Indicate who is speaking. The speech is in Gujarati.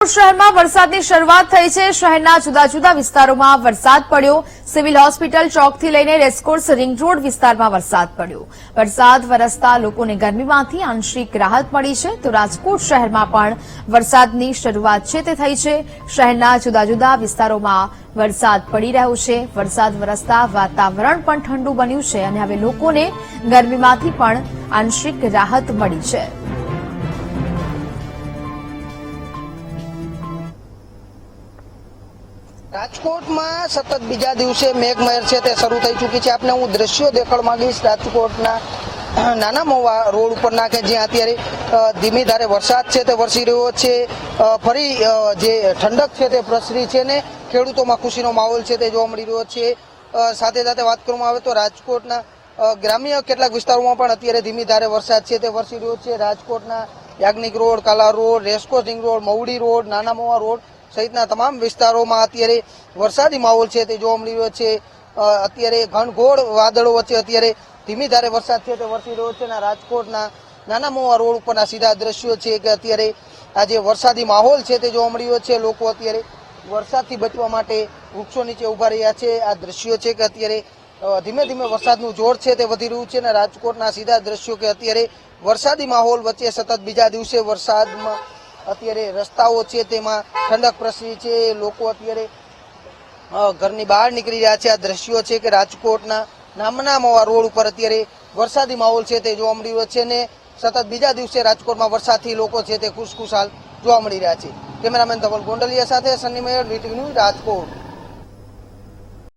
Speaker 1: શહેરમાં વરસાદની શરૂઆત થઈ છે. શહેરના જુદા જુદા વિસ્તારોમાં વરસાદ પડ્યો. સિવિલ હોસ્પિટલ ચોકથી લઈને રેસકોર્સ રિંગ રોડ વિસ્તારમાં વરસાદ પડ્યો. વરસાદ વરસતા લોકોને ગરમીમાંથી આંશિક રાહત મળી છે. તો રાજકોટ શહેરમાં પણ વરસાદની શરૂઆત છે તે થઈ છે. શહેરના જુદા જુદા વિસ્તારોમાં વરસાદ પડી રહ્યો છે. વરસાદ વરસતા વાતાવરણ પણ ઠંડુ બન્યું છે અને હવે લોકોને ગરમીમાંથી પણ આંશિક રાહત મળી છે.
Speaker 2: રાજકોટમાં સતત બીજા દિવસે મેઘમહેર છે તે શરૂ થઈ ચૂકી છે. આપને હું દ્રશ્યો દેખાડ માંગીશ. રાજકોટના નાના મોવા રોડ ઉપર કે જ્યાં અત્યારે ધીમી ધારે વરસાદ છે તે વરસી રહ્યો છે. ફરી જે ઠંડક છે તે પ્રસરી છે ને ખેડૂતોમાં ખુશીનો માહોલ છે તે જોવા મળી રહ્યો છે. સાથે સાથે વાત કરવામાં આવે તો રાજકોટના ગ્રામ્ય કેટલાક વિસ્તારોમાં પણ અત્યારે ધીમી ધારે વરસાદ છે તે વરસી રહ્યો છે. રાજકોટના Yagnik road, Kala road racecourse ring road Mavdi road, Nana Mova road સહિતના તમામ વિસ્તારોમાં અત્યારે વરસાદી માહોલ છે, તે જોવા મળી રહ્યો છે. અત્યારે ઘનઘોર વાદળો વચ્ચે અત્યારે ધીમી ધારે વરસાદ છે તે વરસી રહ્યો છે અને રાજકોટના નાના મોવા રોડ ઉપરના સીધા દ્રશ્યો છે કે અત્યારે આ જે વરસાદી માહોલ છે તે જોવા મળી રહ્યો છે. લોકો અત્યારે વરસાદથી બચવા માટે વૃક્ષો નીચે ઊભા રહ્યા છે. આ દ્રશ્યો છે કે અત્યારે ધીમે ધીમે વરસાદનું જોર છે તે વધી રહ્યું છે અને રાજકોટના સીધા દ્રશ્યો કે અત્યારે વરસાદી માહોલ વચ્ચે સતત બીજા દિવસે વરસાદમાં અત્યારે રસ્તાઓ છે તેમાં ઠંડક પ્રસરી છે, લોકો અત્યારે ઘરની બહાર નીકળી રહ્યા છે. આ દ્રશ્યો છે કે રાજકોટના નામના રોડ ઉપર અત્યારે વરસાદી માહોલ છે તે જોવા મળી રહ્યો છે ને સતત બીજા દિવસે રાજકોટમાં વરસાદથી લોકો છે તે ખુશખુશાલ જોવા મળી રહ્યા છે. કેમેરામેન ધવલ ગોંડલિયા સાથે Sunny mayor VTV news Rajkot.